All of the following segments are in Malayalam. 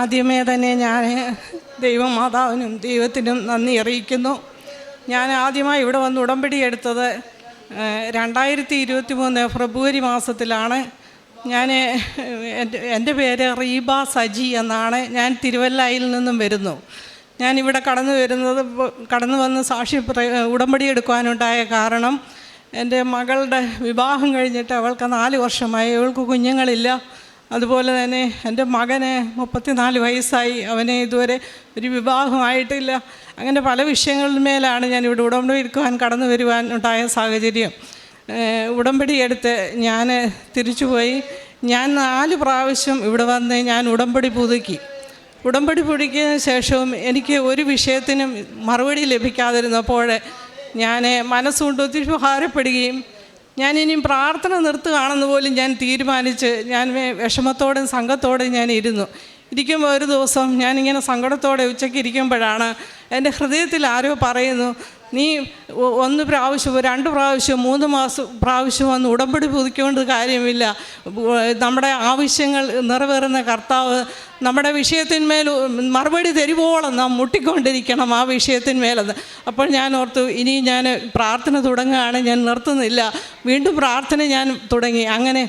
ആദ്യമേ തന്നെ ഞാൻ ദൈവമാതാവിനും ദൈവത്തിനും നന്ദി അറിയിക്കുന്നു. ഞാൻ ആദ്യമായി ഇവിടെ വന്ന് ഉടമ്പടി എടുത്തത് രണ്ടായിരത്തി ഇരുപത്തി മൂന്ന് ഫെബ്രുവരി മാസത്തിലാണ്. ഞാൻ എന്റെ പേര് റീബ സജി എന്നാണ്. ഞാൻ തിരുവല്ലയിൽ നിന്നും വരുന്നു. ഞാൻ ഞാനിവിടെ കടന്നു വരുന്നത് കടന്നു വന്ന് സാക്ഷി ഉടമ്പടി എടുക്കുവാനുണ്ടായ കാരണം എന്റെ മകളുടെ വിവാഹം കഴിഞ്ഞിട്ട് അവൾക്ക് നാല് വർഷമായി. അവൾക്ക് കുഞ്ഞുങ്ങളില്ല. അതുപോലെ തന്നെ എന്റെ മകന് മുപ്പത്തിനാല് വയസ്സായി. അവനെ ഇതുവരെ ഒരു വിവാഹമായിട്ടില്ല. അങ്ങനെ പല വിഷയങ്ങളിന്മേലാണ് ഞാൻ ഇവിടെ ഉടമ്പടി എടുക്കുവാൻ കടന്നു വരുവാൻ ഉണ്ടായ സാഹചര്യം. ഉടമ്പടി എടുത്ത് ഞാൻ തിരിച്ചുപോയി. ഞാൻ നാല് പ്രാവശ്യം ഇവിടെ വന്ന് ഞാൻ ഉടമ്പടി പുതുക്കി. ഉടമ്പടി പുതുക്കിയതിന് ശേഷവും എനിക്ക് ഒരു വിഷയത്തിനും മറുപടി ലഭിക്കാതിരുന്നപ്പോൾ ഞാൻ മനസ്സുകൊണ്ട് ഒത്തിരി ഭാരപ്പെടുകയും ഞാൻ ഇനിയും പ്രാർത്ഥന നിർത്തുകയാണെന്ന് പോലും ഞാൻ തീരുമാനിച്ച് ഞാൻ വിഷമത്തോടും സംഘത്തോടും ഞാൻ ഇരുന്നു. ഇരിക്കുമ്പോൾ ഒരു ദിവസം ഞാനിങ്ങനെ സങ്കടത്തോടെ ഉച്ചയ്ക്ക് ഇരിക്കുമ്പോഴാണ് എന്റെ ഹൃദയത്തിൽ ആരോ പറയുന്നു നീ ഒന്ന് പ്രാവശ്യം രണ്ട് പ്രാവശ്യം മൂന്ന് മാസം പ്രാവശ്യം വന്ന് ഉടമ്പടി പുതുക്കൊണ്ട് കാര്യമില്ല. നമ്മുടെ ആവശ്യങ്ങൾ നിറവേറുന്ന കർത്താവ് നമ്മുടെ വിഷയത്തിന്മേൽ മറുപടി തരുവോളം നാം മുട്ടിക്കൊണ്ടിരിക്കണം ആ വിഷയത്തിന്മേലെന്ന് അപ്പോൾ ഞാൻ ഓർത്തു ഇനി ഞാൻ പ്രാർത്ഥന തുടങ്ങുകയാണ് ഞാൻ നിർത്തുന്നില്ല. വീണ്ടും പ്രാർത്ഥന ഞാൻ തുടങ്ങി. അങ്ങനെ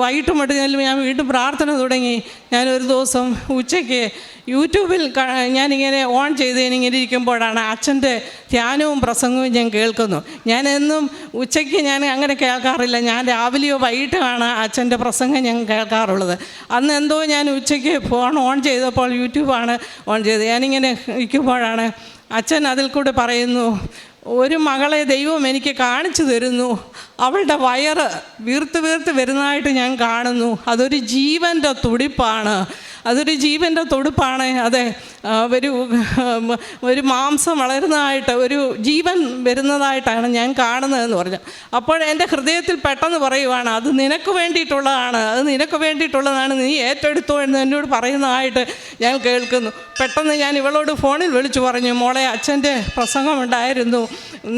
വൈകിട്ട് മുതൽ ഞാൻ വീണ്ടും പ്രാർത്ഥന തുടങ്ങി. ഞാൻ ഒരു ദിവസം ഉച്ചയ്ക്ക് യൂട്യൂബിൽ ഞാനിങ്ങനെ ഓൺ ചെയ്ത് ഇങ്ങനെ ഇരിക്കുമ്പോഴാണ് അച്ഛന്റെ ധ്യാനവും പ്രസംഗവും ഞാൻ കേൾക്കുന്നു. ഞാൻ എന്നും ഉച്ചയ്ക്ക് ഞാൻ അങ്ങനെ കേൾക്കാറില്ല. ഞാൻ രാവിലെയോ വൈകിട്ടാണ് അച്ഛന്റെ പ്രസംഗം ഞാൻ കേൾക്കാറുള്ളത്. അന്ന് എന്തോ ഞാൻ ഉച്ചയ്ക്ക് ഫോൺ ഓൺ ചെയ്തപ്പോൾ യൂട്യൂബാണ് ഓൺ ചെയ്തത്. ഞാനിങ്ങനെ ഇരിക്കുമ്പോഴാണ് അച്ഛൻ അതിൽ കൂടെ പറയുന്നു ഒരു മകളെ ദൈവം എനിക്ക് കാണിച്ചു തരുന്നു. അവളുടെ വയറ് വീർത്ത് വീർത്ത് വരുന്നതായിട്ട് ഞാൻ കാണുന്നു. അതൊരു ജീവന്റെ തുടിപ്പാണ്. അതൊരു ജീവന്റെ തൊടുപ്പാണ്. അതെ ഒരു ഒരു മാംസം വളരുന്നതായിട്ട് ഒരു ജീവൻ വരുന്നതായിട്ടാണ് ഞാൻ കാണുന്നതെന്ന് പറഞ്ഞു. അപ്പോൾ എന്റെ ഹൃദയത്തിൽ പെട്ടെന്ന് പറയുവാണ് അത് നിനക്ക് വേണ്ടിയിട്ടുള്ളതാണ് അത് നിനക്ക് വേണ്ടിയിട്ടുള്ളതാണ് നീ ഏറ്റെടുത്തോ എന്ന് എന്നോട് പറയുന്നതായിട്ട് ഞാൻ കേൾക്കുന്നു. പെട്ടെന്ന് ഞാൻ ഇവളോട് ഫോണിൽ വിളിച്ചു പറഞ്ഞു മോളെ അച്ഛന്റെ പ്രസംഗമുണ്ടായിരുന്നു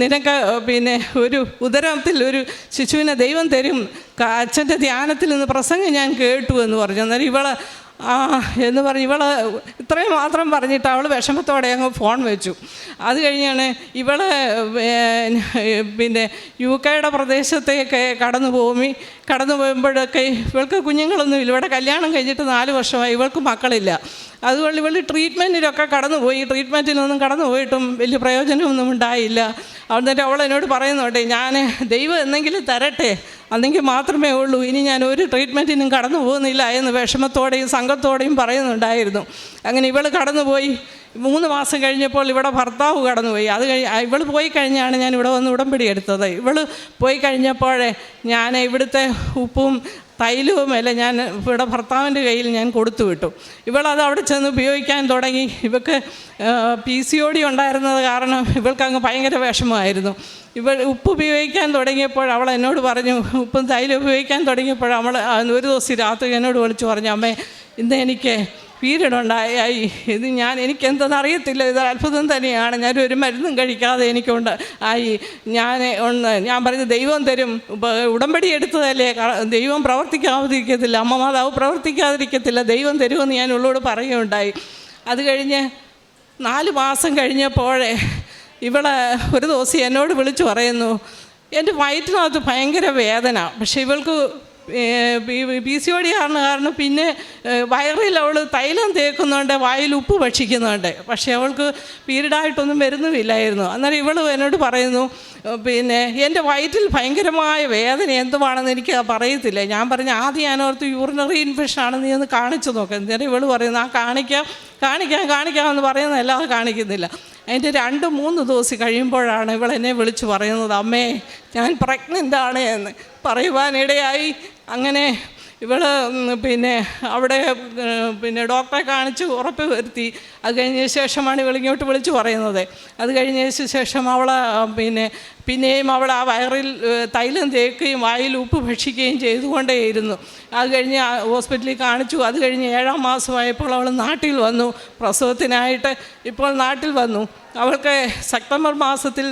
നിനക്ക് പിന്നെ ഒരു ഉദരത്തിൽ ഒരു ശിശുവിനെ ദൈവം തരും. അച്ഛന്റെ ധ്യാനത്തിൽ നിന്ന് പ്രസംഗം ഞാൻ കേട്ടു എന്ന് പറഞ്ഞു. അന്നേരം ഇവൾ ആ എന്ന് പറഞ്ഞ് ഇവൾ ഇത്രയും മാത്രം പറഞ്ഞിട്ട് അവൾ വിഷമത്തോടെ അങ്ങ് ഫോൺ വെച്ചു. അത് കഴിഞ്ഞാണ് ഇവൾ പിന്നെ യു കെയുടെ പ്രദേശത്തേക്ക് കടന്നു പോകുമി കടന്നു പോകുമ്പോഴൊക്കെ ഇവൾക്ക് കുഞ്ഞുങ്ങളൊന്നുമില്ല ഇവിടെ കല്യാണം കഴിഞ്ഞിട്ട് നാല് വർഷമായി. ഇവൾക്ക് മക്കളില്ല. അതുകൊണ്ട് ഇവൾ ട്രീറ്റ്മെന്റിനൊക്കെ കടന്നുപോയി. ട്രീറ്റ്മെന്റിനൊന്നും കടന്നു പോയിട്ടും വലിയ പ്രയോജനമൊന്നും ഉണ്ടായില്ല. എന്നിട്ട് അവൾ എന്നോട് പറയുന്നോട്ടെ ഞാൻ ദൈവം എന്തെങ്കിലും തരട്ടെ. അല്ലെങ്കിൽ മാത്രമേ ഉള്ളൂ. ഇനി ഞാൻ ഒരു ട്രീറ്റ്മെന്റിനും കടന്നു പോകുന്നില്ല എന്ന് വിഷമത്തോടെയും സംഘത്തോടെയും പറയുന്നുണ്ടായിരുന്നു. അങ്ങനെ ഇവൾ കടന്നുപോയി. മൂന്ന് മാസം കഴിഞ്ഞപ്പോൾ ഇവിടെ ഭർത്താവ് കടന്നുപോയി. അത് കഴിഞ്ഞ് ഇവൾ പോയി കഴിഞ്ഞാണ് ഞാൻ ഇവിടെ വന്ന് ഉടമ്പടി എടുത്തത്. ഇവൾ പോയി കഴിഞ്ഞപ്പോഴേ ഞാൻ ഇവിടുത്തെ ഉപ്പും തൈലവുമെല്ലാം ഞാൻ ഇവിടെ ഭർത്താവിന്റെ കയ്യിൽ ഞാൻ കൊടുത്തു വിട്ടു. ഇവളത് അവിടെ ചെന്ന് ഉപയോഗിക്കാൻ തുടങ്ങി. ഇവൾക്ക് പി സി ഒ ഡി ഉണ്ടായിരുന്നത് കാരണം ഇവൾക്ക് അങ്ങ് ഭയങ്കര വിഷമമായിരുന്നു. ഇവൾ ഉപ്പ് ഉപയോഗിക്കാൻ തുടങ്ങിയപ്പോൾ അവൾ എന്നോട് പറഞ്ഞു ഉപ്പും തൈലം ഉപയോഗിക്കാൻ തുടങ്ങിയപ്പോൾ അവൾ ഒരു ദിവസം രാത്രി എന്നോട് വിളിച്ചു പറഞ്ഞു അമ്മേ ഇന്ന് എനിക്ക് പീരീഡ് ഉണ്ടായി ഇത് ഞാൻ എനിക്ക് എന്തെന്ന് അറിയത്തില്ല. ഇത് അത്ഭുതം തന്നെയാണ്. ഞാൻ ഒരു മരുന്നും കഴിക്കാതെ എനിക്കുണ്ട്. ആയി ഞാൻ ഒന്ന് ഞാൻ പറഞ്ഞു ദൈവം തരും. ഉടമ്പടി എടുത്തതല്ലേ? ദൈവം പ്രവർത്തിക്കാതിരിക്കത്തില്ല. അമ്മ മാതാവ് പ്രവർത്തിക്കാതിരിക്കത്തില്ല. ദൈവം തരുമെന്ന് ഞാൻ ഉള്ളോട് പറയുകയുണ്ടായി. അത് കഴിഞ്ഞ് നാല് മാസം കഴിഞ്ഞപ്പോഴേ ഇവളെ ഒരു ദിവസം എന്നോട് വിളിച്ചു പറയുന്നു എന്റെ വയറ്റിനകത്ത് ഭയങ്കര വേദന. പക്ഷേ ഇവൾക്ക് പി സി ഒ ഡി ആണ് കാരണം പിന്നെ വയറിൽ അവൾ തൈലം തേക്കുന്നുണ്ട് വായിൽ ഉപ്പ് ഭക്ഷിക്കുന്നുണ്ട്. പക്ഷേ അവൾക്ക് പീരീഡായിട്ടൊന്നും വരുന്നുമില്ലായിരുന്നു. അന്നേരം ഇവൾ എന്നോട് പറയുന്നു പിന്നെ എന്റെ വയറ്റിൽ ഭയങ്കരമായ വേദന എന്തുവാണെന്ന് എനിക്ക് പറയത്തില്ല. ഞാൻ പറഞ്ഞു ആദ്യം ഞാൻ ഓർത്ത് യൂറിനറി ഇൻഫെക്ഷൻ ആണ് നീ ഒന്ന് കാണിച്ചു നോക്കാം. എന്നിട്ട് ഇവൾ പറയുന്നു ആ കാണിക്കാം കാണിക്കാം കാണിക്കാം എന്ന് പറയുന്നതല്ലാതെ കാണിക്കുന്നില്ല. അതിന്റെ രണ്ട് മൂന്ന് ദിവസം കഴിയുമ്പോഴാണ് ഇവൾ എന്നെ വിളിച്ച് പറയുന്നത് അമ്മേ ഞാൻ പ്രഗ്നന്റ് ആണ് എന്ന് പറയുവാനിടയായി. അങ്ങനെ ഇവൾ പിന്നെ അവിടെ പിന്നെ ഡോക്ടറെ കാണിച്ച് ഉറപ്പ് വരുത്തി. അത് കഴിഞ്ഞ ശേഷമാണ് ഇവൾ ഇങ്ങോട്ട് വിളിച്ച് പറയുന്നത്. അത് കഴിഞ്ഞ ശേഷം അവൾ പിന്നെ പിന്നെയും അവൾ ആ വയറിൽ തൈലം തേക്കുകയും വായിൽ ഉപ്പ് ഭക്ഷിക്കുകയും ചെയ്തുകൊണ്ടേയിരുന്നു. അത് കഴിഞ്ഞ് ഹോസ്പിറ്റലിൽ കാണിച്ചു. അത് കഴിഞ്ഞ് ഏഴാം മാസമായപ്പോൾ അവൾ നാട്ടിൽ വന്നു. പ്രസവത്തിനായിട്ട് ഇപ്പോൾ നാട്ടിൽ വന്നു. അവൾക്ക് സെപ്റ്റംബർ മാസത്തിൽ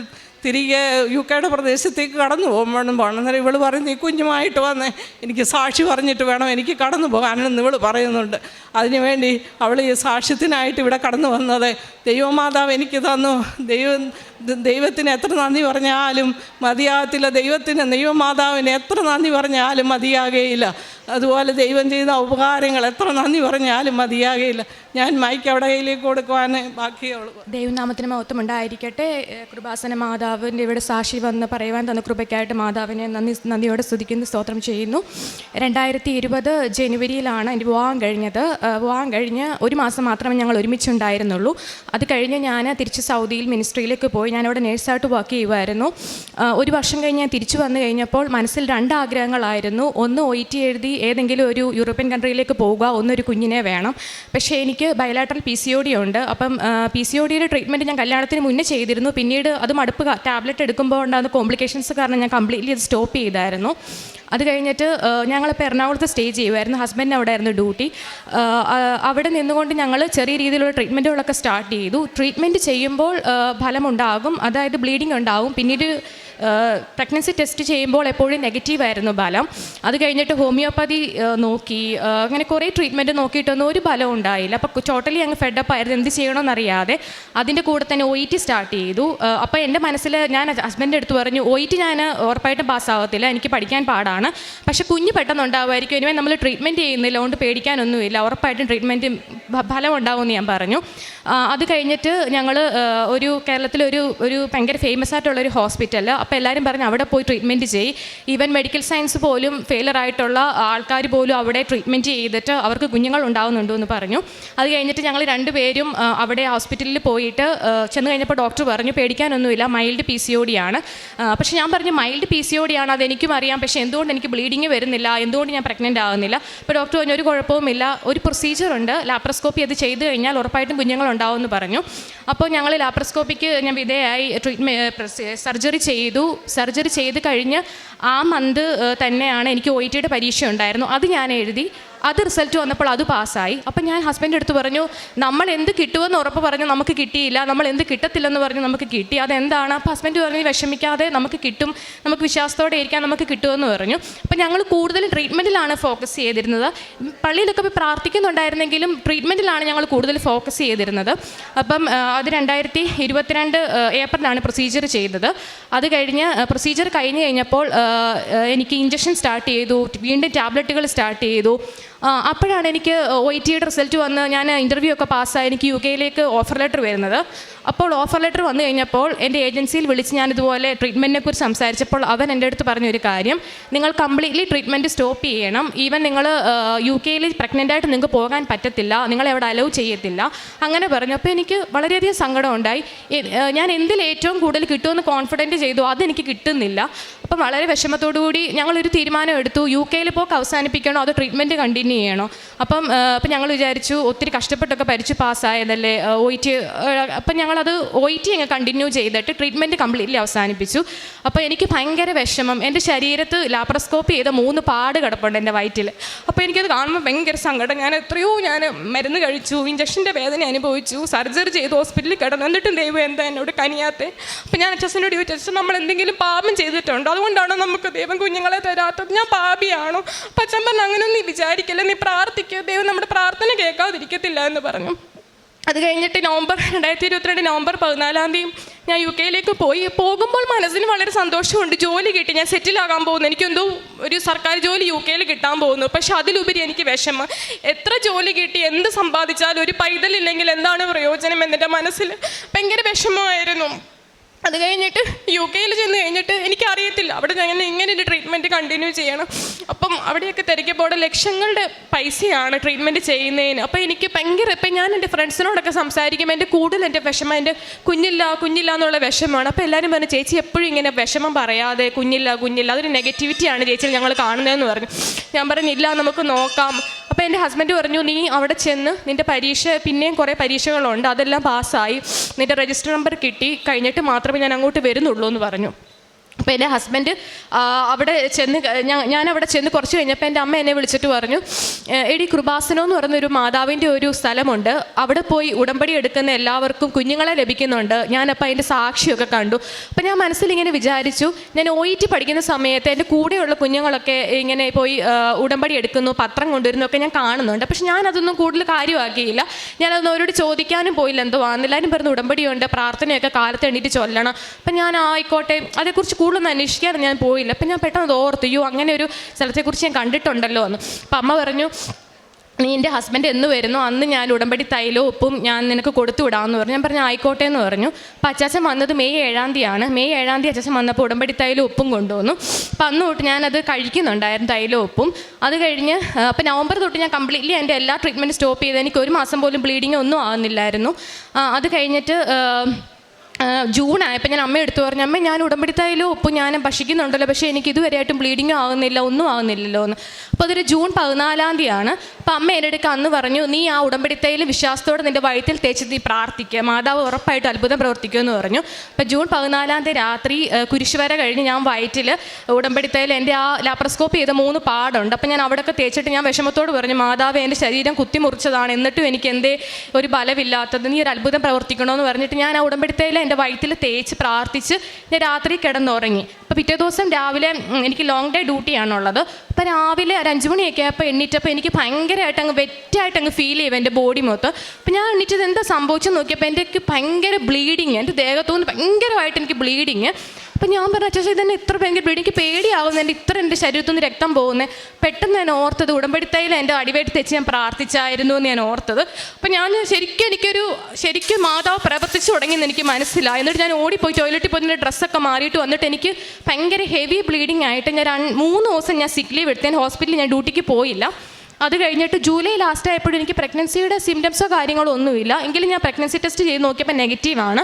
തിരികെ യു കെയുടെ പ്രദേശത്തേക്ക് കടന്നു പോകുമ്പോഴും പോകണം ഇവൾ പറയും നീ കുഞ്ഞുമായിട്ട് വന്നേ എനിക്ക് സാക്ഷി പറഞ്ഞിട്ട് വേണം എനിക്ക് കടന്നു പോകാനെന്ന് ഇവൾ പറയുന്നുണ്ട്. അതിനുവേണ്ടി അവൾ ഈ സാക്ഷ്യത്തിനായിട്ട് ഇവിടെ കടന്നു വന്നത് ദൈവമാതാവ് എനിക്ക് തന്നു ദൈവം ദൈവത്തിന് എത്ര നന്ദി പറഞ്ഞാലും മതിയാകത്തില്ല ദൈവത്തിന് ദൈവമാതാവിന് എത്ര നന്ദി പറഞ്ഞാലും മതിയാകുകയില്ല അതുപോലെ ദൈവം ചെയ്യുന്ന ഉപകാരങ്ങൾ എത്ര നന്ദി പറഞ്ഞാലും മതിയാകുകയില്ല ഞാൻ മൈക്ക് അവിടെ കയ്യിലേക്ക് കൊടുക്കുവാൻ ബാക്കിയുള്ളൂ ദൈവനാമത്തിന് മഹത്വം ഉണ്ടായിരിക്കട്ടെ കൃപാസന കൃപാസന മാതാവിന്റെ ഇവിടെ സാക്ഷി വന്ന് പറയുവാൻ തന്ന കൃപയ്ക്കായിട്ട് മാതാവിനെ നന്ദി നന്ദിയോടെ സ്തുതിക്കുന്നു സ്തോത്രം ചെയ്യുന്നു. രണ്ടായിരത്തി ഇരുപത് ജനുവരിയിലാണ് എന്റെ വിവാഹം കഴിഞ്ഞത്. വിവാഹം കഴിഞ്ഞ് ഒരു മാസം മാത്രമേ ഞങ്ങൾ ഒരുമിച്ചുണ്ടായിരുന്നുള്ളൂ. അത് കഴിഞ്ഞ് ഞാൻ തിരിച്ച് സൗദിയിൽ മിനിസ്ട്രിയിലേക്ക് പോയി. ഞാനവിടെ നേഴ്സായിട്ട് വർക്ക് ചെയ്യുമായിരുന്നു ഒരു വർഷം കഴിഞ്ഞ് ഞാൻ തിരിച്ചു വന്നു കഴിഞ്ഞപ്പോൾ മനസ്സിൽ രണ്ട് ആഗ്രഹങ്ങളായിരുന്നു. ഒന്ന് ഒ ടി എഴുതി ഏതെങ്കിലും ഒരു യൂറോപ്യൻ കൺട്രിയിലേക്ക് പോവുക ഒന്നൊരു കുഞ്ഞിനെ വേണം. പക്ഷേ എനിക്ക് bilateral P C O D ഉണ്ട്. അപ്പം പി സി ഒ ഡിയുടെ ട്രീറ്റ്മെന്റ് ഞാൻ കല്യാണത്തിന് മുന്നേ ചെയ്തിരുന്നു. പിന്നീട് അത് മടുപ്പ് ടാബ്ലറ്റ് എടുക്കുമ്പോൾ ഉണ്ടാകുന്ന കോംപ്ലിക്കേഷൻസ് കാരണം ഞാൻ കംപ്ലീറ്റ്ലി അത് സ്റ്റോപ്പ് ചെയ്തായിരുന്നു. അത് കഴിഞ്ഞിട്ട് ഞങ്ങളിപ്പോൾ എറണാകുളത്ത് സ്റ്റേ ചെയ്യുമായിരുന്നു ഹസ്ബൻഡിന് അവിടെ ആയിരുന്നു ഡ്യൂട്ടി അവിടെ നിന്നുകൊണ്ട് ഞങ്ങൾ ചെറിയ രീതിയിലുള്ള ട്രീറ്റ്മെന്റുകളൊക്കെ സ്റ്റാർട്ട് ചെയ്തു. ട്രീറ്റ്മെന്റ് ചെയ്യുമ്പോൾ ഫലമുണ്ടാകും. അതായത് ബ്ലീഡിങ് ഉണ്ടാകും. പിന്നീട് പ്രഗ്നൻസി ടെസ്റ്റ് ചെയ്യുമ്പോൾ എപ്പോഴും നെഗറ്റീവ് ആയിരുന്നു ഫലം. അത് കഴിഞ്ഞിട്ട് ഹോമിയോപ്പതി നോക്കി. അങ്ങനെ കുറേ ട്രീറ്റ്മെന്റ് നോക്കിയിട്ടൊന്നും ഒരു ഫലം ഉണ്ടായില്ല. അപ്പോൾ ടോട്ടലി അങ്ങ് ഫെഡപ്പ് ആയിരുന്നു. എന്ത് ചെയ്യണമെന്നറിയാതെ അതിന്റെ കൂടെ തന്നെ ഒ ഇ ടി സ്റ്റാർട്ട് ചെയ്തു. അപ്പോൾ എന്റെ മനസ്സിൽ ഞാൻ ഹസ്ബൻഡിന്റെ അടുത്ത് പറഞ്ഞു ഒ ഇ ടി ഞാൻ ഉറപ്പായിട്ടും പാസ്സാവത്തില്ല. എനിക്ക് പഠിക്കാൻ പാടാണ്. പക്ഷേ കുഞ്ഞ് പെട്ടെന്ന് ഉണ്ടാവുമായിരിക്കും. ഇനിമേ നമ്മൾ ട്രീറ്റ്മെന്റ് ചെയ്യുന്നില്ല. അതുകൊണ്ട് പേടിക്കാനൊന്നുമില്ല. ഉറപ്പായിട്ടും ട്രീറ്റ്മെന്റ് ഫലം ഉണ്ടാവുമെന്ന് ഞാൻ പറഞ്ഞു. അത് കഴിഞ്ഞിട്ട് ഞങ്ങൾ ഒരു കേരളത്തിലൊരു ഒരു ഭയങ്കര ഫേമസ് ആയിട്ടുള്ള ഒരു ഹോസ്പിറ്റൽ അപ്പോൾ എല്ലാവരും പറഞ്ഞു അവിടെ പോയി ട്രീറ്റ്മെന്റ് ചെയ്യും. ഈവൻ മെഡിക്കൽ സയൻസ് പോലും ഫെയിലർ ആയിട്ടുള്ള ആൾക്കാർ പോലും അവിടെ ട്രീറ്റ്മെന്റ് ചെയ്തിട്ട് അവർക്ക് കുഞ്ഞുങ്ങൾ ഉണ്ടാവുന്നുണ്ടോ എന്ന് പറഞ്ഞു. അത് കഴിഞ്ഞിട്ട് ഞങ്ങൾ രണ്ടുപേരും അവിടെ ഹോസ്പിറ്റലിൽ പോയിട്ട് ചെന്ന് കഴിഞ്ഞപ്പോൾ ഡോക്ടർ പറഞ്ഞു പേടിക്കാനൊന്നുമില്ല. Mild P C O D ആണ്. പക്ഷേ ഞാൻ പറഞ്ഞു mild P C O D ആണ് അതെനിക്കും അറിയാം. പക്ഷേ എന്തുകൊണ്ട് എനിക്ക് ബ്ലീഡിങ് വരുന്നില്ല എന്തുകൊണ്ട് ഞാൻ പ്രഗ്നന്റ് ആകുന്നില്ല അപ്പോൾ ഡോക്ടർ പറഞ്ഞു ഒരു കുഴപ്പവുമില്ല ഒരു പ്രൊസീജിയർ ഉണ്ട്. ലാപ്രോസ്കോപ്പി അത് ചെയ്ത് കഴിഞ്ഞാൽ ഉറപ്പായിട്ടും കുഞ്ഞുങ്ങൾ ഉണ്ടാവുമെന്ന് പറഞ്ഞു. അപ്പോൾ ഞങ്ങൾ ലാപ്രോസ്കോപ്പിക്ക് ഞാൻ വിധേയായി ട്രീറ്റ്മെന്റ് സർജറി ചെയ്തു. സർജറി ചെയ്ത് കഴിഞ്ഞ് ആ മന്ത് തന്നെയാണ് എനിക്ക് ഒ ടിയുടെ പരീക്ഷ ഉണ്ടായിരുന്നു അത് ഞാൻ എഴുതി. അത് റിസൾട്ട് വന്നപ്പോൾ അത് പാസ്സായി. അപ്പം ഞാൻ ഹസ്ബൻഡ് അടുത്ത് പറഞ്ഞു നമ്മൾ എന്ത് കിട്ടുമെന്ന് ഉറപ്പ് പറഞ്ഞു നമുക്ക് കിട്ടിയില്ല. നമ്മൾ എന്ത് കിട്ടത്തില്ലെന്ന് പറഞ്ഞു നമുക്ക് കിട്ടി. അതെന്താണ്? അപ്പോൾ ഹസ്ബൻഡ് പറഞ്ഞു "നീ വിഷമിക്കാതെ നമുക്ക് കിട്ടും. നമുക്ക് വിശ്വാസത്തോടെ ഇരിക്കാൻ നമുക്ക് കിട്ടുമെന്ന് പറഞ്ഞു. അപ്പം ഞങ്ങൾ കൂടുതൽ ട്രീറ്റ്മെന്റിലാണ് ഫോക്കസ് ചെയ്തിരുന്നത്. പള്ളിയിലൊക്കെ പോയി പ്രാർത്ഥിക്കുന്നുണ്ടായിരുന്നെങ്കിലും ട്രീറ്റ്മെന്റിലാണ് ഞങ്ങൾ കൂടുതൽ ഫോക്കസ് ചെയ്തിരുന്നത്. അപ്പം അത് രണ്ടായിരത്തി ഇരുപത്തിരണ്ട് ഏപ്രിലാണ് പ്രൊസീജിയർ ചെയ്തത്. അത് കഴിഞ്ഞ് പ്രൊസീജിയർ കഴിഞ്ഞ് കഴിഞ്ഞപ്പോൾ എനിക്ക് ഇഞ്ചക്ഷൻ സ്റ്റാർട്ട് ചെയ്തു. വീണ്ടും ടാബ്ലറ്റുകൾ സ്റ്റാർട്ട് ചെയ്തു. അപ്പോഴാണ് എനിക്ക് ഒ ടി യുടെ റിസൾട്ട് വന്ന് ഞാൻ ഇന്റർവ്യൂ ഒക്കെ പാസ്സായി എനിക്ക് യു കെയിലേക്ക് ഓഫർ ലെറ്റർ വരുന്നത്. അപ്പോൾ ഓഫർ ലെറ്റർ വന്നു കഴിഞ്ഞപ്പോൾ എന്റെ ഏജൻസിയിൽ വിളിച്ച് ഞാൻ ഇതുപോലെ ട്രീറ്റ്മെന്റിനെ കുറിച്ച് സംസാരിച്ചപ്പോൾ അവൻ എന്റെ അടുത്ത് പറഞ്ഞൊരു കാര്യം. നിങ്ങൾ കംപ്ലീറ്റ്ലി ട്രീറ്റ്മെന്റ് സ്റ്റോപ്പ് ചെയ്യണം. ഈവൻ നിങ്ങൾ യു കെയിൽ പ്രഗ്നന്റ് ആയിട്ട് നിങ്ങൾക്ക് പോകാൻ പറ്റത്തില്ല. നിങ്ങൾ അവിടെ അലൗ ചെയ്യത്തില്ല. അങ്ങനെ പറഞ്ഞു. അപ്പോൾ എനിക്ക് വളരെയധികം സങ്കടം ഉണ്ടായി ഞാൻ എന്തിൽ ഏറ്റവും കൂടുതൽ കിട്ടുമെന്ന് കോൺഫിഡന്റ് ചെയ്തു. അതെനിക്ക് കിട്ടുന്നില്ല. അപ്പം വളരെ വിഷമത്തോടു കൂടി ഞങ്ങളൊരു തീരുമാനം എടുത്തു. യു കെയിൽ പോക്ക് അവസാനിപ്പിക്കണോ. അതോ ട്രീറ്റ്മെന്റ് കണ്ടിന്യൂ ചെയ്യണോ. അപ്പം അപ്പം ഞങ്ങൾ വിചാരിച്ചു ഒത്തിരി കഷ്ടപ്പെട്ടൊക്കെ പഠിച്ച് പാസ്സായതല്ലേ ഒ ഇ അപ്പം ഞങ്ങളത് ഒ ടി അങ്ങ് കണ്ടിന്യൂ ചെയ്തിട്ട് ട്രീറ്റ്മെന്റ് കംപ്ലീറ്റ്ലി അവസാനിപ്പിച്ചു. അപ്പോൾ എനിക്ക് ഭയങ്കര വിഷമം. എന്റെ ശരീരത്ത് ലാപ്രോസ്കോപ്പ് ചെയ്ത മൂന്ന് പാട് കിടപ്പുണ്ട് എന്റെ വയറ്റിൽ. അപ്പോൾ എനിക്കത് കാണുമ്പോൾ ഭയങ്കര സങ്കടം. ഞാൻ എത്രയോ ഞാൻ മരുന്ന് കഴിച്ചു ഇഞ്ചക്ഷന്റെ വേദന അനുഭവിച്ചു സർജറി ചെയ്തു ഹോസ്പിറ്റലിൽ കിടന്നു. എന്നിട്ടും ദൈവം എന്താ എന്നോട് കനിയാത്തെ? അപ്പോൾ ഞാൻ അച്ഛനോട് ചോദിച്ചു "അച്ഛൻ, നമ്മൾ എന്തെങ്കിലും പാപം ചെയ്തിട്ടുണ്ടോ? അതുകൊണ്ടാണോ നമുക്ക് ദൈവം കുഞ്ഞുങ്ങളെ തരാത്തത്? ഞാൻ പാപിയാണോ? അപ്പം അച്ഛൻ പറഞ്ഞു അങ്ങനെയൊന്നും വിചാരിക്കില്ല നീ പ്രാർത്ഥിക്കുക ദൈവം നമ്മുടെ പ്രാർത്ഥന കേൾക്കാതിരിക്കത്തില്ല എന്ന് പറഞ്ഞു. അത് കഴിഞ്ഞിട്ട് നവംബർ രണ്ടായിരത്തി ഇരുപത്തിരണ്ട് നവംബർ പതിനാലാം തീയതി ഞാൻ യു കെയിലേക്ക് പോയി. പോകുമ്പോൾ മനസ്സിന് വളരെ സന്തോഷമുണ്ട്. ജോലി കിട്ടി. ഞാൻ സെറ്റിൽ സെറ്റിലാകാൻ പോകുന്നു. എനിക്കെന്തോ ഒരു സർക്കാർ ജോലി യു കെയിൽ കിട്ടാൻ പോകുന്നു. പക്ഷെ അതിലുപരി എനിക്ക് വിഷമം. എത്ര ജോലി കിട്ടി? എന്ത് സമ്പാദിച്ചാലും ഒരു പൈതലില്ലെങ്കിൽ എന്താണ് പ്രയോജനം എന്നെന്റെ മനസ്സിൽ ഭയങ്കര വിഷമമായിരുന്നു. അത് കഴിഞ്ഞിട്ട് യു കെയിൽ ചെന്ന് കഴിഞ്ഞിട്ട് എനിക്കറിയത്തില്ല. അവിടെ ഞാൻ ഇങ്ങനെ ഒരു ട്രീറ്റ്മെന്റ് കണ്ടിന്യൂ ചെയ്യണം. അപ്പം അവിടെയൊക്കെ തിരക്കിയപ്പോൾ ലക്ഷങ്ങളുടെ പൈസയാണ് ട്രീറ്റ്മെന്റ് ചെയ്യുന്നതിന്. അപ്പോൾ എനിക്ക് ഭയങ്കര ഇപ്പം ഞാൻ എന്റെ ഫ്രണ്ട്സിനോടൊക്കെ സംസാരിക്കുമ്പോൾ എന്റെ കൂടുതൽ എന്റെ വിഷമം എന്റെ കുഞ്ഞില്ല കുഞ്ഞില്ല എന്നുള്ള വിഷമമാണ്. അപ്പോൾ എല്ലാവരും പറഞ്ഞു ചേച്ചി എപ്പോഴും ഇങ്ങനെ വിഷമം പറയാതെ കുഞ്ഞില്ല കുഞ്ഞില്ല അതൊരു നെഗറ്റിവിറ്റിയാണ് ചേച്ചി ഞങ്ങൾ കാണുന്നതെന്ന് പറഞ്ഞു. ഞാൻ പറഞ്ഞില്ല നമുക്ക് നോക്കാം. അപ്പോൾ എന്റെ ഹസ്ബൻഡ് പറഞ്ഞു നീ അവിടെ ചെന്ന് നിന്റെ പരീക്ഷ പിന്നെയും കുറേ പരീക്ഷകളുണ്ട് അതെല്ലാം പാസ്സായി നിന്റെ രജിസ്റ്റർ നമ്പർ കിട്ടി കഴിഞ്ഞിട്ട് മാത്രമേ ഞാൻ അങ്ങോട്ട് വരുന്നുള്ളൂ എന്ന് പറഞ്ഞു. അപ്പോൾ എന്റെ ഹസ്ബൻഡ് അവിടെ ചെന്ന് ഞാൻ അവിടെ ചെന്ന് കുറച്ച് കഴിഞ്ഞപ്പോൾ എന്റെ അമ്മ എന്നെ വിളിച്ചിട്ട് പറഞ്ഞു എടി കൃപാസനം എന്ന് പറയുന്നൊരു മാതാവിന്റെ ഒരു സ്ഥലമുണ്ട്. അവിടെ പോയി ഉടമ്പടി എടുക്കുന്ന എല്ലാവർക്കും കുഞ്ഞുങ്ങളെ ലഭിക്കുന്നുണ്ട്. ഞാനപ്പോൾ അതിന്റെ സാക്ഷിയൊക്കെ കണ്ടു. അപ്പോൾ ഞാൻ മനസ്സിലിങ്ങനെ വിചാരിച്ചു ഞാൻ ഒ ഇ ടി പഠിക്കുന്ന സമയത്ത് എന്റെ കൂടെയുള്ള കുഞ്ഞുങ്ങളൊക്കെ ഇങ്ങനെ പോയി ഉടമ്പടി എടുക്കുന്നു പത്രം കൊണ്ടുവരുന്നു ഒക്കെ ഞാൻ കാണുന്നുണ്ട്. പക്ഷെ ഞാനതൊന്നും കൂടുതൽ കാര്യമാക്കിയില്ല. ഞാനതൊന്നും അവരോട് ചോദിക്കാനും പോയില്ല. എന്തോ ആണെന്ന് എല്ലാവരും പറഞ്ഞു ഉടമ്പടിയുണ്ട് പ്രാർത്ഥനയൊക്കെ കാലത്ത് എണീറ്റ് ചൊല്ലണം. അപ്പം ഞാൻ ആയിക്കോട്ടെ അതേക്കുറിച്ച് കൂടുതലൊന്നും അന്വേഷിക്കാതെ ഞാൻ പോയില്ല. അപ്പം ഞാൻ പെട്ടെന്ന് ഓർത്തു അയ്യോ അങ്ങനെ ഒരു സ്ഥലത്തെക്കുറിച്ച് ഞാൻ കണ്ടിട്ടുണ്ടല്ലോ എന്ന്. അപ്പം അമ്മ പറഞ്ഞു നീ എന്റെ ഹസ്ബൻഡ് എന്ന് വരുന്നു. അന്ന് ഞാൻ ഉടമ്പടി തൈലോ ഉപ്പും ഞാൻ നിനക്ക് കൊടുത്തു വിടാമെന്ന് പറഞ്ഞു. ഞാൻ പറഞ്ഞു ആയിക്കോട്ടെ എന്ന് പറഞ്ഞു. അപ്പം അച്ചാച്ചൻ വന്നത് മെയ് ഏഴാം തീയതിയാണ്. മെയ് ഏഴാം തീയതി അച്ചാച്ചൻ വന്നപ്പോൾ ഉടമ്പടി തൈലോ ഉപ്പും കൊണ്ടുവന്നു. അപ്പം അന്ന് തൊട്ട് ഞാനത് കഴിക്കുന്നുണ്ടായിരുന്നു തൈലോ ഉപ്പും. അത് കഴിഞ്ഞ് അപ്പം നവംബർ തൊട്ട് ഞാൻ കംപ്ലീറ്റ്ലി എന്റെ എല്ലാ ട്രീറ്റ്മെന്റ് സ്റ്റോപ്പ് ചെയ്ത് എനിക്ക് ഒരു മാസം പോലും ബ്ലീഡിങ് ഒന്നും ആവുന്നില്ലായിരുന്നു. അത് കഴിഞ്ഞിട്ട് ജൂൺ ആയപ്പോൾ ഞാൻ അമ്മ എടുത്തു പറഞ്ഞു അമ്മ ഞാൻ ഉടമ്പടിത്തായാലും? ഇപ്പോൾ ഞാൻ ഭക്ഷിക്കുന്നുണ്ടല്ലോ പക്ഷേ എനിക്ക് ഇതുവരെയായിട്ടും ബ്ലീഡിങ്ങും ആകുന്നില്ല ഒന്നും ആകുന്നില്ലല്ലോ എന്ന്. അപ്പോൾ അതൊരു ജൂൺ പതിനാലാം തീയതിയാണ്. അപ്പോൾ അമ്മ എന്റെ അടുക്ക അന്ന് പറഞ്ഞു നീ ആ ഉടമ്പടിത്തയിൽ വിശ്വാസത്തോടെ നിന്റെ വയറ്റിൽ തേച്ച് നീ പ്രാർത്ഥിക്കുക മാതാവ് ഉറപ്പായിട്ട് അത്ഭുതം പ്രവർത്തിക്കുമെന്ന് പറഞ്ഞു. അപ്പോൾ ജൂൺ പതിനാലാം തീയതി രാത്രി കുരിശുവര കഴിഞ്ഞ് ഞാൻ വയറ്റിൽ ഉടമ്പടിത്തയിൽ എന്റെ ആ ലാപ്രസ്കോപ്പ് ചെയ്ത മൂന്ന് പാടുണ്ട്. അപ്പോൾ ഞാൻ അവിടെയൊക്കെ തേച്ചിട്ട് ഞാൻ വിഷമത്തോട് പറഞ്ഞു മാതാവ് എന്റെ ശരീരം കുത്തിമുറിച്ചതാണ് എന്നിട്ടും എനിക്ക് എന്തേ ഒരു ബലമില്ലാത്തത് നീ ഒരു അത്ഭുതം പ്രവർത്തിക്കണമെന്ന് പറഞ്ഞിട്ട് ഞാൻ ആ ഉടമ്പടിത്തയിൽ എന്റെ വയറ്റിൽ തേച്ച് പ്രാർത്ഥിച്ച് ഞാൻ രാത്രി കിടന്നുറങ്ങി. അപ്പോൾ പിറ്റേ ദിവസം രാവിലെ എനിക്ക് ലോങ് ഡേ ഡ്യൂട്ടിയാണുള്ളത് അപ്പോൾ രാവിലെ ഒരു അഞ്ച് മണിയൊക്കെ ആയപ്പോൾ എണ്ണീറ്റപ്പോൾ എനിക്ക് ഭയങ്കരമായിട്ട് അങ്ങ് വെറ്റായിട്ട് അങ്ങ് ഫീൽ ചെയ്യും എന്റെ ബോഡി മൊത്തം. അപ്പോൾ ഞാൻ എണ്ണീറ്റത് എന്താ സംഭവിച്ചെന്ന് നോക്കിയപ്പോൾ എന്റെ ഭയങ്കര ബ്ലീഡിങ് എന്റെ ദേഹത്തുനിന്ന് ഭയങ്കരമായിട്ട് എനിക്ക് ബ്ലീഡിങ് അപ്പം ഞാൻ പറഞ്ഞു അച്ഛാ ഇതന്നെ ഇത്ര ഭയങ്കര എനിക്ക് പേടിയാവുന്നു. എന്റെ ഇത്ര എന്റെ ശരീരത്തിൽ നിന്ന് രക്തം പോകുന്നത് പെട്ടെന്ന് ഞാൻ ഓർത്തത് ഉടമ്പടിത്തയിൽ എന്റെ അടിവേട്ട് തെച്ച് ഞാൻ പ്രാർത്ഥിച്ചായിരുന്നു എന്ന് ഞാൻ ഓർത്തത്. അപ്പം ഞാൻ ശരിക്കും എനിക്കൊരു ശരിക്കും മാതാവ് പ്രവർത്തിച്ചു തുടങ്ങിയെന്ന് എനിക്ക് മനസ്സിലായി. എന്നിട്ട് ഞാൻ ഓടിപ്പോയി ടോയ്ലറ്റിൽ പോയി ഡ്രസ്സൊക്കെ മാറിയിട്ട് വന്നിട്ട് എനിക്ക് ഭയങ്കര ഹെവി ബ്ലീഡിങ് ആയിട്ട് ഞാൻ മൂന്ന് ദിവസം ഞാൻ സിക്ക് ലീവ് എടുത്തതിന് ഹോസ്പിറ്റലിൽ ഞാൻ ഡ്യൂട്ടിക്ക് പോയില്ല. അത് കഴിഞ്ഞിട്ട് ജൂലൈ ലാസ്റ്റ് ആയപ്പോഴും എനിക്ക് പ്രഗ്നൻസിയുടെ സിംറ്റംസോ കാര്യങ്ങളോ ഒന്നുമില്ല. എങ്കിലും ഞാൻ പ്രഗ്നൻസി ടെസ്റ്റ് ചെയ്ത് നോക്കിയപ്പോൾ നെഗറ്റീവ് ആണ്.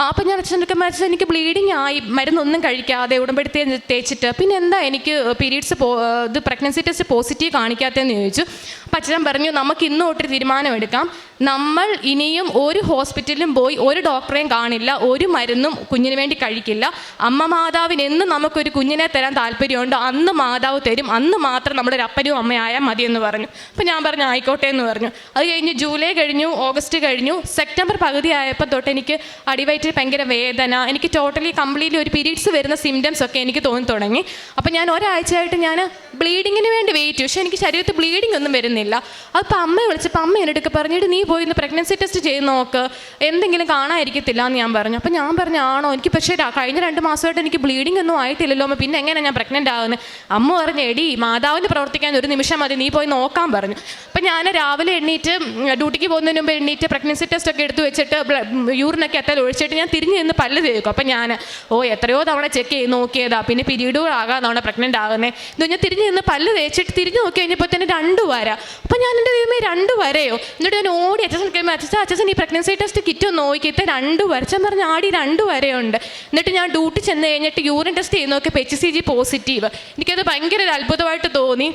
അപ്പം ഞാൻ അച്ഛനൊക്കെ മരിച്ചത് എനിക്ക് ബ്ലീഡിങ് ആയി. മരുന്നൊന്നും കഴിക്കാതെ ഉടമ്പടി തേച്ചിട്ട്. പിന്നെ എന്താ എനിക്ക് പീരീഡ്സ് പോ ഇത് പ്രഗ്നൻസി ടെസ്റ്റ് പോസിറ്റീവ് കാണിക്കാത്തതെന്ന് ചോദിച്ചു. അപ്പം പറഞ്ഞു നമുക്ക് ഇന്ന് തൊട്ടൊരു തീരുമാനമെടുക്കാം. നമ്മൾ ഇനിയും ഒരു ഹോസ്പിറ്റലിലും പോയി ഒരു ഡോക്ടറെയും കാണില്ല. ഒരു മരുന്നും കുഞ്ഞിന് വേണ്ടി കഴിക്കില്ല. അമ്മ മാതാവിന് എന്ന് നമുക്കൊരു കുഞ്ഞിനെ തരാൻ താല്പര്യമുണ്ട്. അന്ന് മാതാവ് തരും. അന്ന് മാത്രം നമ്മുടെ ഒരു അപ്പനും അമ്മയായാൽ മതി എന്ന് പറഞ്ഞു. അപ്പം ഞാൻ പറഞ്ഞു ആയിക്കോട്ടെ എന്ന് പറഞ്ഞു. അത് കഴിഞ്ഞ് ജൂലൈ കഴിഞ്ഞു ഓഗസ്റ്റ് കഴിഞ്ഞു. സെപ്റ്റംബർ പകുതി ആയപ്പോൾ തൊട്ട് എനിക്ക് അടിവയറ്റിൽ ഭയങ്കര വേദന. എനിക്ക് ടോട്ടലി കംപ്ലീറ്റ്ലി ഒരു പീരീഡ്സ് വരുന്ന സിംറ്റംസ് ഒക്കെ എനിക്ക് തോന്നി തുടങ്ങി. അപ്പം ഞാൻ ഒരാഴ്ചയായിട്ട് ഞാൻ ബ്ലീഡിങ്ങിന് വേണ്ടി വെയിറ്റ് പക്ഷേ എനിക്ക് ശരീരത്തിൽ ബ്ലീഡിംഗ് ഒന്നും വരുന്നില്ല. അപ്പോൾ അമ്മയെ വിളിച്ചപ്പോൾ അമ്മ എന്റെ അടുക്ക് പറഞ്ഞിട്ട് നീ പോയി ഒന്ന് പ്രഗ്നൻസി ടെസ്റ്റ് ചെയ്ത് നോക്ക്. എന്തെങ്കിലും കാണാതിരിക്കത്തില്ല എന്ന് ഞാൻ പറഞ്ഞു. അപ്പോൾ ഞാൻ പറഞ്ഞു ആണോ? എനിക്ക് പക്ഷേ കഴിഞ്ഞ രണ്ട് മാസമായിട്ട് എനിക്ക് ബ്ലീഡിംഗ് ഒന്നും ആയിട്ടില്ലല്ലോ. അമ്മ പിന്നെ എങ്ങനെ ഞാൻ പ്രഗ്നന്റ് ആകുന്നത് അമ്മ പറഞ്ഞു എടി മാതാവിന് പ്രവർത്തിക്കാൻ ഒരു നിമിഷം മതി. നീ പോയി നോക്കാൻ പറഞ്ഞു. അപ്പം ഞാൻ രാവിലെ എണ്ണീറ്റ് ഡ്യൂട്ടിക്ക് പോകുന്നതിന് മുമ്പ് എണ്ണീറ്റ് പ്രഗ്നൻസി ടെസ്റ്റ് ഒക്കെ എടുത്ത് വെച്ചിട്ട് യൂറിനൊക്കെ എത്താൻ ഒഴിച്ചിട്ട് ഞാൻ തിരിഞ്ഞ് നിന്ന് പല്ല് തേക്കും. അപ്പം ഞാൻ ഓ എത്രയോ തവണ ചെക്ക് ചെയ്ത് നോക്കിയതാ. പിന്നെ പിരീഡ് ആകാൻ തവണ പ്രഗ്നന്റ് ആകുന്നത് ഇത് ഞാൻ തിരിഞ്ഞ് നിന്ന് പല്ല് തേച്ചിട്ട് തിരിഞ്ഞ് നോക്കി കഴിഞ്ഞപ്പോൾ തന്നെ രണ്ട് വര. അപ്പം ഞാൻ എന്റെ ദൈവമേ രണ്ട് വരയോ? എന്നിട്ട് ഞാൻ ഓടി അച്ഛൻ കഴിയുമ്പോൾ അച്ഛൻ അച്ഛൻ ഈ പ്രഗ്നൻസി ടെസ്റ്റ് കിറ്റ് ഒന്ന് നോക്കിയിട്ട് രണ്ട് വരച്ചൻ പറഞ്ഞ ആടി രണ്ട് വരയുണ്ട്. എന്നിട്ട് ഞാൻ ഡ്യൂട്ടി ചെന്ന് കഴിഞ്ഞിട്ട് യൂറിൻ ടെസ്റ്റ് ചെയ്ത് നോക്കിയപ്പോൾ എച്ച് സി ജി പോസിറ്റീവ് എനിക്കത് ഭയങ്കര ഒരു അത്ഭുതമായിട്ട് തോന്നി.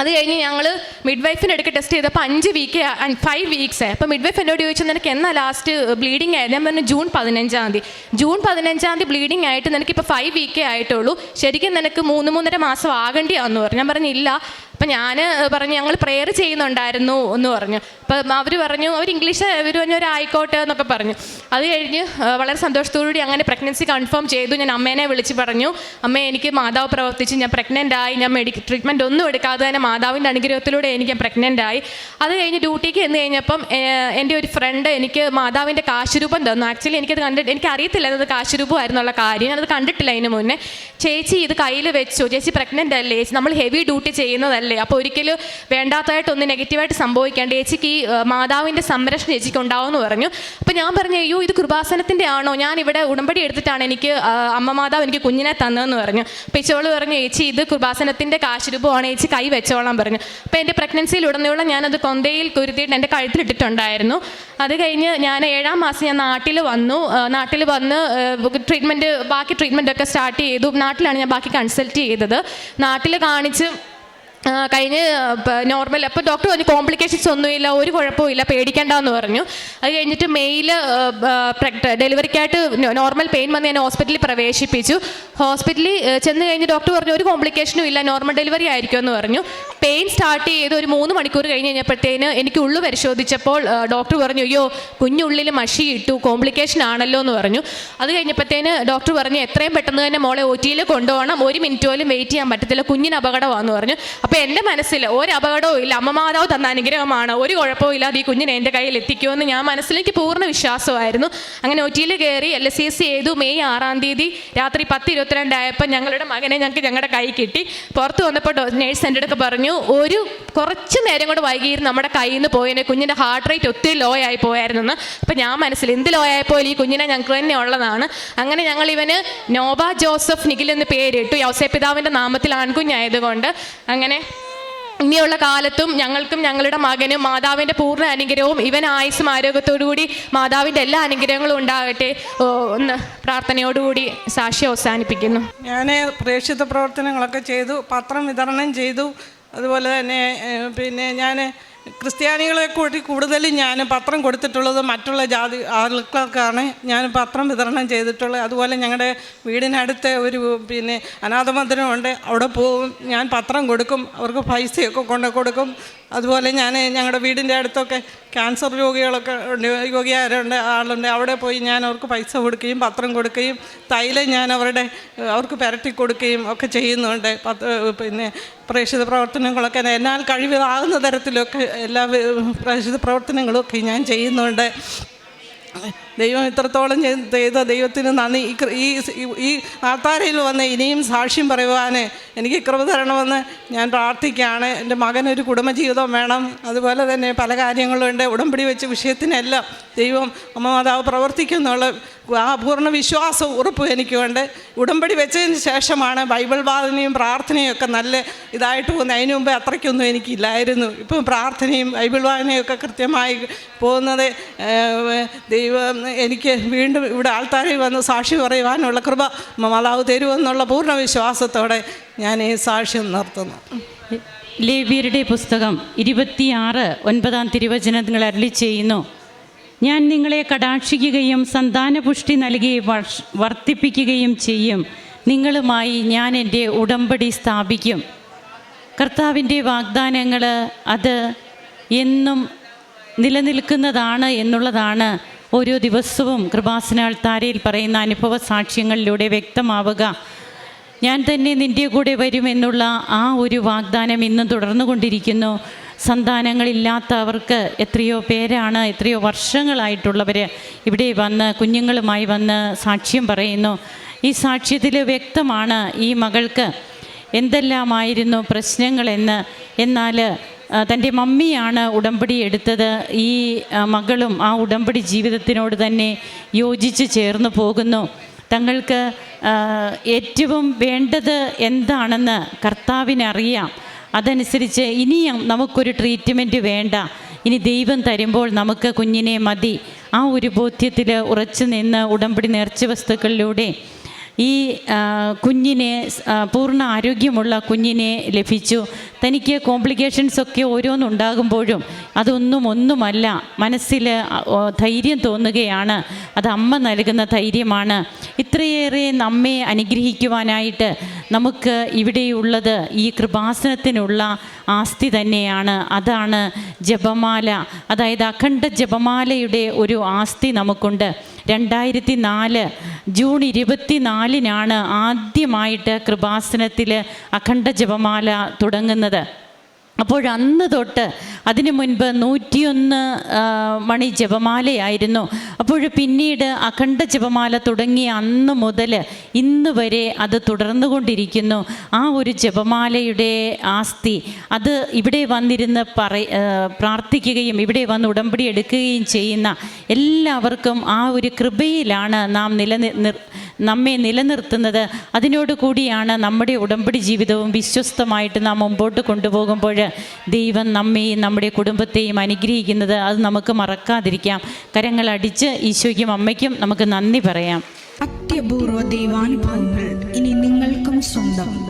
അത് കഴിഞ്ഞ് ഞങ്ങൾ മിഡ് വൈഫിന്റെ അടുക്ക് ടെസ്റ്റ് ചെയ്തപ്പോൾ അഞ്ച് വീക്ക് ഫൈവ് വീക്സ് അപ്പോൾ മിഡ് വൈഫ് എന്നോട് ചോദിച്ചു നിനക്ക് എന്നാ ലാസ്റ്റ് ബ്ലീഡിങ് ആയത്? ഞാൻ പറഞ്ഞു ജൂൺ പതിനഞ്ചാം തീയതി. ജൂൺ പതിനഞ്ചാം തീയതി ബ്ലീഡിങ് ആയിട്ട് നിനക്ക് ഇപ്പോൾ ഫൈവ് വീക്കേ ആയിട്ടുള്ളൂ. ശരിക്കും നിനക്ക് മൂന്ന് മൂന്നര മാസം ആകേണ്ടിയാന്ന് പറഞ്ഞു. ഞാൻ പറഞ്ഞു ഇല്ല അപ്പം ഞാൻ പറഞ്ഞു ഞങ്ങൾ പ്രെയർ ചെയ്യുന്നുണ്ടായിരുന്നു എന്ന് പറഞ്ഞു. അപ്പം അവർ പറഞ്ഞു അവർ ഇംഗ്ലീഷ് അവർ പറഞ്ഞു ഒരു ആയിക്കോട്ടെ എന്നൊക്കെ പറഞ്ഞു. അത് കഴിഞ്ഞ് വളരെ സന്തോഷത്തോടുകൂടി അങ്ങനെ പ്രഗ്നൻസി കൺഫേം ചെയ്തു. ഞാൻ അമ്മേനെ വിളിച്ച് പറഞ്ഞു അമ്മ എനിക്ക് മാതാവ് പ്രവർത്തിച്ച്. ഞാൻ പ്രഗ്നന്റ് ആയി. ഞാൻ മെഡിക്കൽ ട്രീറ്റ്മെന്റ് ഒന്നും എടുക്കാതെ തന്നെ മാതാവിന്റെ അനുഗ്രഹത്തിലൂടെ എനിക്ക് പ്രഗ്നന്റ് ആയി. അത് കഴിഞ്ഞ് ഡ്യൂട്ടിക്ക് എന്ന് കഴിഞ്ഞപ്പം എന്റെ ഒരു ഫ്രണ്ട് എനിക്ക് മാതാവിന്റെ കാശുരൂപം തന്നു. ആക്ച്വലി എനിക്കത് കണ്ടിട്ട് എനിക്ക് അറിയത്തില്ല അത് കാശുരൂപമായിരുന്നുള്ള കാര്യം. ഞാനത് കണ്ടിട്ടില്ല അതിന് മുന്നേ. ചേച്ചി ഇത് കയ്യിൽ വെച്ചു. ചേച്ചി പ്രഗ്നന്റ് അല്ലേ? ചേച്ചി നമ്മൾ ഹെവി ഡ്യൂട്ടി ചെയ്യുന്നതല്ലേ? അപ്പോൾ ഒരിക്കലും വേണ്ടാത്തതായിട്ടൊന്നും നെഗറ്റീവായിട്ട് സംഭവിക്കേണ്ട. ചേച്ചിക്ക് ഈ മാതാവിന്റെ സംരക്ഷണം ചേച്ചിക്ക് ഉണ്ടാവുമെന്ന് പറഞ്ഞു. അപ്പോൾ ഞാൻ പറഞ്ഞു അയ്യോ ഇത് കൃപാസനത്തിന്റെ ആണോ? ഞാൻ ഇവിടെ ഉടമ്പടി എടുത്തിട്ടാണ് എനിക്ക് അമ്മ മാതാവ് എനിക്ക് കുഞ്ഞിനെ തന്നതെന്ന് പറഞ്ഞു. അപ്പോൾ ചേച്ചോൾ പറഞ്ഞു ചേച്ചി ഇത് കൃപാസനത്തിന്റെ കാശുരൂപമാണ്. ചേച്ചി കൈ വെച്ചോളാൻ പറഞ്ഞു. അപ്പോൾ എന്റെ പ്രഗ്നൻസിയിൽ ഉടനീളം ഞാനത് കൊന്തയിൽ കുരുത്തിയിട്ട് എന്റെ കഴുത്തിലിട്ടിട്ടുണ്ടായിരുന്നു. അത് കഴിഞ്ഞ് ഞാൻ ഏഴാം മാസം ഞാൻ നാട്ടിൽ വന്നു. നാട്ടിൽ വന്ന് ട്രീറ്റ്മെന്റ് ബാക്കി ട്രീറ്റ്മെന്റൊക്കെ സ്റ്റാർട്ട് ചെയ്തു. നാട്ടിലാണ് ഞാൻ ബാക്കി കൺസൾട്ട് ചെയ്തത്. നാട്ടിൽ കാണിച്ച് കഴിഞ്ഞ് നോർമൽ അപ്പോൾ ഡോക്ടർ പറഞ്ഞു കോംപ്ലിക്കേഷൻസ് ഒന്നുമില്ല ഒരു കുഴപ്പമില്ല പേടിക്കണ്ടെന്ന് പറഞ്ഞു. അത് കഴിഞ്ഞിട്ട് മെയിൽ ഡെലിവറിക്കായിട്ട് നോർമൽ പെയിൻ വന്ന് ഞാൻ ഹോസ്പിറ്റലിൽ പ്രവേശിപ്പിച്ചു. ഹോസ്പിറ്റലിൽ ചെന്ന് കഴിഞ്ഞ് ഡോക്ടർ പറഞ്ഞു ഒരു കോംപ്ലിക്കേഷനും ഇല്ല നോർമൽ ഡെലിവറി ആയിരിക്കും എന്ന് പറഞ്ഞു. പെയിൻ സ്റ്റാർട്ട് ചെയ്ത് ഒരു മൂന്ന് മണിക്കൂർ കഴിഞ്ഞ് കഴിഞ്ഞപ്പോഴത്തേന് എനിക്ക് ഉള്ളു പരിശോധിച്ചപ്പോൾ ഡോക്ടർ പറഞ്ഞു അയ്യോ കുഞ്ഞുള്ളിൽ മഷി ഇട്ടു കോംപ്ലിക്കേഷൻ ആണല്ലോ എന്ന് പറഞ്ഞു. അത് കഴിഞ്ഞപ്പോഴത്തേന് ഡോക്ടർ പറഞ്ഞു എത്രയും പെട്ടെന്ന് തന്നെ മോളെ ഒ ടിയിൽ കൊണ്ടുപോകണം ഒരു മിനിറ്റ് പോലും വെയിറ്റ് ചെയ്യാൻ പറ്റത്തില്ല കുഞ്ഞിന് അപകടമാണെന്ന് പറഞ്ഞു. അപ്പോൾ എന്റെ മനസ്സിൽ ഒരു അപകടവും ഇല്ല. അമ്മ മാതാവ് തന്ന അനുഗ്രഹമാണ്. ഒരു കുഴപ്പവും ഇല്ലാതെ ഈ കുഞ്ഞിനെ എന്റെ കയ്യിൽ എത്തിക്കുമെന്ന് ഞാൻ മനസ്സിലേക്ക് പൂർണ വിശ്വാസമായിരുന്നു. അങ്ങനെ ഒ ടിയിൽ കയറി എൽ എസ് സി ചെയ്തു. മെയ് ആറാം തീയതി രാത്രി പത്ത് ഇരുപത്തിരണ്ടായപ്പോൾ ഞങ്ങളുടെ മകനെ ഞങ്ങൾക്ക് ഞങ്ങളുടെ കൈ കിട്ടി. പുറത്ത് വന്നപ്പോൾ നേഴ്സ് എന്റെ അടുത്ത് പറഞ്ഞു ഒരു കുറച്ച് നേരം കൂടെ വൈകിയിരുന്നു നമ്മുടെ കയ്യിൽ നിന്ന് പോയതിനെ കുഞ്ഞിന്റെ ഹാർട്ട് റേറ്റ് ഒത്തിരി ലോ ആയി പോയായിരുന്നു എന്ന് അപ്പം ഞാൻ മനസ്സിൽ എന്ത് ലോ ആയപ്പോൾ ഈ കുഞ്ഞിനെ ഞങ്ങൾക്ക് തന്നെ ഉള്ളതാണ്. അങ്ങനെ ഞങ്ങൾ ഇവന് നോബ ജോസഫ് നിഖിൽ എന്ന് പേരിട്ടു. യൗസേപിതാവിന്റെ നാമത്തിൽ ആൺകുഞ്ഞായതുകൊണ്ട്. അങ്ങനെ ഇനിയുള്ള കാലത്തും ഞങ്ങൾക്കും ഞങ്ങളുടെ മകനും മാതാവിന്റെ പൂർണ അനുഗ്രഹവും ഇവൻ ആയുസ്സും ആരോഗ്യത്തോടുകൂടി മാതാവിന്റെ എല്ലാ അനുഗ്രഹങ്ങളും ഉണ്ടാകട്ടെ. ഒന്ന് പ്രാർത്ഥനയോടുകൂടി സാക്ഷി അവസാനിപ്പിക്കുന്നു. ഞാൻ പ്രേക്ഷിത പ്രവർത്തനങ്ങളൊക്കെ ചെയ്തു പത്രം വിതരണം ചെയ്തു അതുപോലെ തന്നെ പിന്നെ ഞാൻ ക്രിസ്ത്യാനികളെ കൂടി കൂടുതലും ഞാൻ പത്രം കൊടുത്തിട്ടുള്ളത് മറ്റുള്ള ജാതി ആളുകൾക്കാണ് ഞാൻ പത്രം വിതരണം ചെയ്തിട്ടുള്ളത്. അതുപോലെ ഞങ്ങളുടെ വീടിനടുത്ത് ഒരു പിന്നെ അനാഥമന്ദിരമുണ്ട് അവിടെ പോവും. ഞാൻ പത്രം കൊടുക്കും. അവർക്ക് പൈസയൊക്കെ കൊണ്ട് കൊടുക്കും. അതുപോലെ ഞാൻ ഞങ്ങളുടെ വീടിന്റെ അടുത്തൊക്കെ ക്യാൻസർ രോഗികളൊക്കെ ഉണ്ട് രോഗിയാരുണ്ട് ആളുണ്ട്. അവിടെ പോയി ഞാൻ അവർക്ക് പൈസ കൊടുക്കുകയും പത്രം കൊടുക്കുകയും തൈലം ഞാൻ അവരുടെ അവർക്ക് പുരട്ടി കൊടുക്കുകയും ഒക്കെ ചെയ്യുന്നുണ്ട്. പത്ത് പിന്നെ പ്രേക്ഷിത പ്രവർത്തനങ്ങളൊക്കെ എന്നാൽ കഴിവാകുന്ന തരത്തിലൊക്കെ എല്ലാ പ്രേക്ഷിത പ്രവർത്തനങ്ങളൊക്കെ ഞാൻ ചെയ്യുന്നുണ്ട്. ദൈവം ഇത്രത്തോളം ചെയ്ത് ദൈവത്തിന് നന്ദി. ഈ ഈ ആൾത്താരയിൽ വന്ന് ഇനിയും സാക്ഷ്യം പറയുവാൻ എനിക്ക് കൃപ തരണമെന്ന് ഞാൻ പ്രാർത്ഥിക്കുകയാണ്. എന്റെ മകനൊരു കുടുംബജീവിതം വേണം. അതുപോലെ തന്നെ പല കാര്യങ്ങളും കാര്യങ്ങളുണ്ട് ഉടമ്പടി വെച്ച വിഷയത്തിനെല്ലാം ദൈവം അമ്മ മാതാവ് പ്രവർത്തിക്കുന്നുള്ള. ആ പൂർണ വിശ്വാസവും ഉറപ്പും എനിക്കുണ്ട്. ഉടമ്പടി വെച്ചതിന് ശേഷമാണ് ബൈബിൾ വാദനയും പ്രാർത്ഥനയും ഒക്കെ നല്ല ഇതായിട്ട് പോകുന്നത്. അതിനു മുമ്പ് അത്രയ്ക്കൊന്നും എനിക്കില്ലായിരുന്നു. ഇപ്പം പ്രാർത്ഥനയും ബൈബിൾ വാദനയും ഒക്കെ കൃത്യമായി പോകുന്നത് ദൈവം എനിക്ക് വീണ്ടും ഇവിടെ ആൾത്താരിൽ വന്ന് സാക്ഷി പറയുവാനുള്ള കൃപ മാതാവ് തരുമെന്നുള്ള പൂർണ വിശ്വാസത്തോടെ ഞാൻ ഈ സാക്ഷ്യം നിർത്തുന്നു. ലേവ്യരുടെ പുസ്തകം ഇരുപത്തിയാറ് ഒൻപതാം തിരുവചനങ്ങൾ അരളി ചെയ്യുന്നു. ഞാൻ നിങ്ങളെ കടാക്ഷിക്കുകയും സന്താനപുഷ്ടി നൽകി വർദ്ധിപ്പിക്കുകയും ചെയ്യും. നിങ്ങളുമായി ഞാൻ എന്റെ ഉടമ്പടി സ്ഥാപിക്കും. കർത്താവിന്റെ വാഗ്ദാനങ്ങൾ അത് എന്നും നിലനിൽക്കുന്നതാണ് എന്നുള്ളതാണ് ഓരോ ദിവസവും കൃപാസനാൾ താരയിൽ പറയുന്ന അനുഭവ സാക്ഷ്യങ്ങളിലൂടെ വ്യക്തമാവുക. ഞാൻ തന്നെ നിന്റെ കൂടെ വരുമെന്നുള്ള ആ ഒരു വാഗ്ദാനം ഇന്നും തുടർന്നു തുടർന്നുകൊണ്ടിരിക്കുന്നു. സന്താനങ്ങളില്ലാത്തവർക്ക് എത്രയോ പേരാണ് എത്രയോ വർഷങ്ങളായിട്ടുള്ളവർ ഇവിടെ വന്ന് കുഞ്ഞുങ്ങളുമായി വന്ന് സാക്ഷ്യം പറയുന്നു. ഈ സാക്ഷ്യത്തിൽ വ്യക്തമാണ് ഈ മകൾക്ക് എന്തെല്ലാമായിരുന്നു പ്രശ്നങ്ങളെന്ന്. എന്നാൽ തന്റെ മമ്മിയാണ് ഉടമ്പടി എടുത്തത്. ഈ മകളും ആ ഉടമ്പടി ജീവിതത്തിനോട് തന്നെ യോജിച്ച് ചേർന്ന് പോകുന്നു. തങ്ങൾക്ക് ഏറ്റവും വേണ്ടത് എന്താണെന്ന് കർത്താവിനറിയാം അതനുസരിച്ച് ഇനിയും നമുക്കൊരു ട്രീറ്റ്മെന്റ് വേണ്ട. ഇനി ദൈവം തരുമ്പോൾ നമുക്ക് കുഞ്ഞിനെ മതി. ആ ഒരു ബോധ്യത്തിൽ ഉറച്ചു നിന്ന് ഉടമ്പടി നേർച്ച വസ്തുക്കളിലൂടെ ഈ കുഞ്ഞിനെ പൂർണ ആരോഗ്യമുള്ള കുഞ്ഞിനെ ലഭിച്ചു. തനിക്ക് കോംപ്ലിക്കേഷൻസ് ഒക്കെ ഓരോന്നുണ്ടാകുമ്പോഴും അതൊന്നും ഒന്നുമല്ല. മനസ്സിൽ ധൈര്യം തോന്നുകയാണ്. അത് അമ്മ നൽകുന്ന ധൈര്യമാണ്. ഇത്രയേറെ നമ്മെ അനുഗ്രഹിക്കുവാനായിട്ട് നമുക്ക് ഇവിടെയുള്ളത് ഈ കൃപാസനത്തിനുള്ള ആസ്തി തന്നെയാണ്. അതാണ് ജപമാല. അതായത് അഖണ്ഡ ജപമാലയുടെ ഒരു ആസ്തി നമുക്കുണ്ട്. രണ്ടായിരത്തി നാല് ജൂൺ ഇരുപത്തി നാലിനാണ് ആദ്യമായിട്ട് കൃപാസനത്തിൽ അഖണ്ഡ ജപമാല തുടങ്ങുന്നത്. അപ്പോൾ അന്ന് തൊട്ട് അതിനു മുൻപ് നൂറ്റിയൊന്ന് മണി ജപമാലയായിരുന്നു. അപ്പോൾ പിന്നീട് അഖണ്ഡ ജപമാല തുടങ്ങിയ അന്ന് മുതൽ ഇന്ന് വരെ അത് തുടർന്നുകൊണ്ടിരിക്കുന്നു. ആ ഒരു ജപമാലയുടെ ആസ്തി അത് ഇവിടെ വന്നിരുന്ന് പറ പ്രാർത്ഥിക്കുകയും ഇവിടെ വന്ന് ഉടമ്പടി എടുക്കുകയും ചെയ്യുന്ന എല്ലാവർക്കും ആ ഒരു കൃപയിലാണ് നാം നിലനി നിർ- നമ്മെ നിലനിർത്തുന്നത്. അതിനോട് കൂടിയാണ് നമ്മുടെ ഉടമ്പടി ജീവിതവും വിശ്വസ്തമായിട്ട് നാം മുമ്പോട്ട് കൊണ്ടുപോകുമ്പോൾ ദൈവം നമ്മെയും നമ്മുടെ കുടുംബത്തെയും അനുഗ്രഹിക്കുന്നത്. അത് നമുക്ക് മറക്കാതിരിക്കാം. കരങ്ങളടിച്ച് ഈശോയ്ക്കും അമ്മയ്ക്കും നമുക്ക് നന്ദി പറയാം. അത്യപൂർവ ദൈവാനുഭവങ്ങൾ ഇനി നിങ്ങൾക്കും സ്വന്തം.